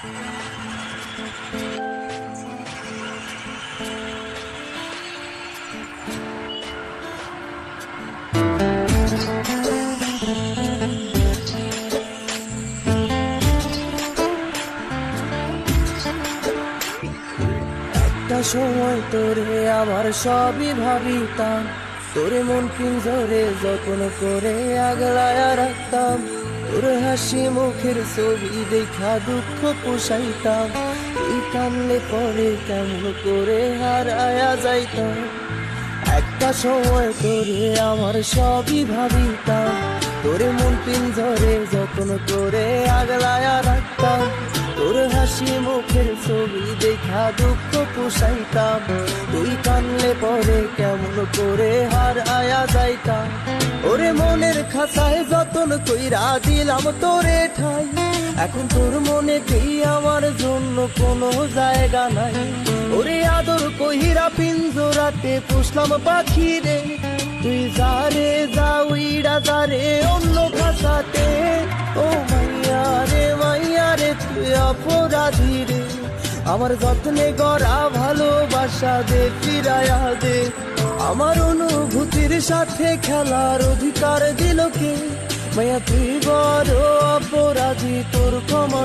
একটা সময় তোরে আমার সবই ভাবিতাম। তোরে মন পিঞ্জরে যত্ন করে আগলায়া রাখতাম। তোর হাসি মুখের ছবি দেখা দুঃখ পোষাইতাম। তুই কানলে পরে কেমন করে হারায়া যাইতাম। একটা সময় তোরে আমার সবই ভাবিতাম। তোরে মন পিঞ্জরে যত্ন করে আগলায়া রাখতাম। তোর হাসি মুখের ছবি দেখা দুঃখ পোষাইতাম। তুই কানলে পরে কেমন করে হার আয়া যাইতাম। মনের খাতায় যতন কইরা দিলাম তোরে ঠাই। এখন তোর মনে কি আমার জন্য কোনো জায়গা নাই। ওরে আদর কহিরা পিঞ্জরাতে পুষলাম পাখি রে তুই যারে যা উইরা যারে অন্য খাসাতে ও মাইয়া রে মাইয়া রে, তুই অপরাধী রে। আমার যত্নে গড়া ভালোবাসা দে ফিরায়া দে। আমার অনুভূতির সাথে খেলার অধিকার দিল কে? মায়া তুই বড় অপরাধী তোর ক্ষমা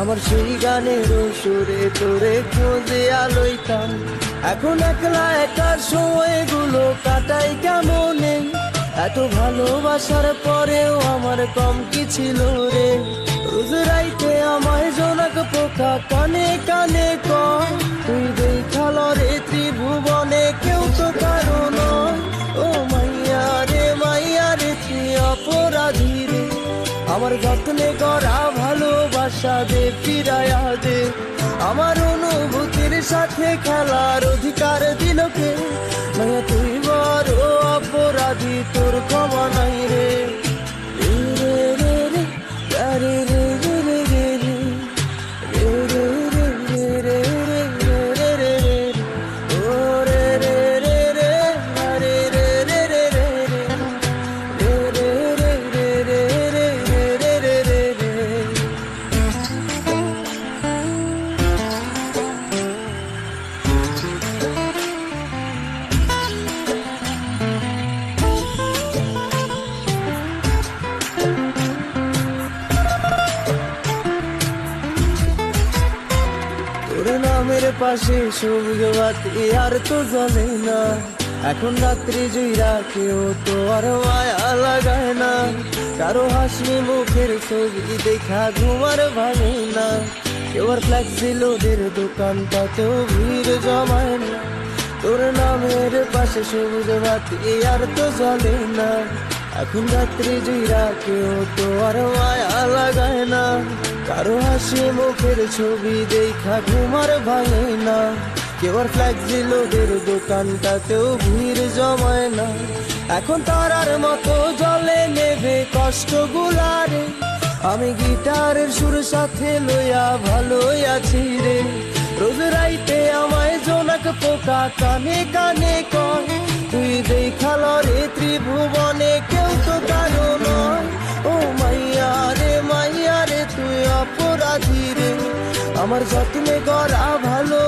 আমার সেই গানের সুরে তোরে খুঁজে আলোইতাম। এখন একলা একার সময়গুলো কাটাই কেমনে? এত ভালোবাসার পরেও আমার কম কি ছিল রে? রোজ রাইতে আমায় জোনাক পোকা কানে কানে কয় তুই দেখাল রে ত্রিভুবনে কেউ তো কারণ ও মাইয়া রে মাইয়া রে তুই অপরাধী রে? আমার যত্নে করা ভালোবাসা দে ফিরায়া দে আমার অনুভূতির সাথে খেলার অধিকার দিলকে তুই বড় অপরাধী, তোর ক্ষমা নাই রে। তোর নামের পাশে সবুজ আর তো জ্বলে না। এখন রাত্রি জুইরা কেউ তো আর মায়া লাগায় না। কারও হাসি মুখের ছবি দেখা ঘুমার ভাঙে না। কেউ আর ফ্ল্যাক্সিল ওদের দোকানটাতেও ভিড় জমায় না। তোর নামের পাশে সবুজ বাতি, আর তো জ্বলে না। এখন রাত্রি জুইরা কেউ তো আর মায়া হাসি মুখের ছবি দেখা, ঘুমার ভাঙে না। কেউ আর ফ্ল্যাক্সিল ওদের দোকানটাতেও ভিড় জমায় না। এখন তারার মতো জলে নেবে কষ্ট গুলারে আমি গিটারের সুর সাথে লইয়া ভালোই আছি রে। রোজ রাইতে আমায় জোনাক পোকা কানে কানে কয়, তুই দেখাল রে ত্রিভুবনে কেউ আমার যত্নে গড়া ভালো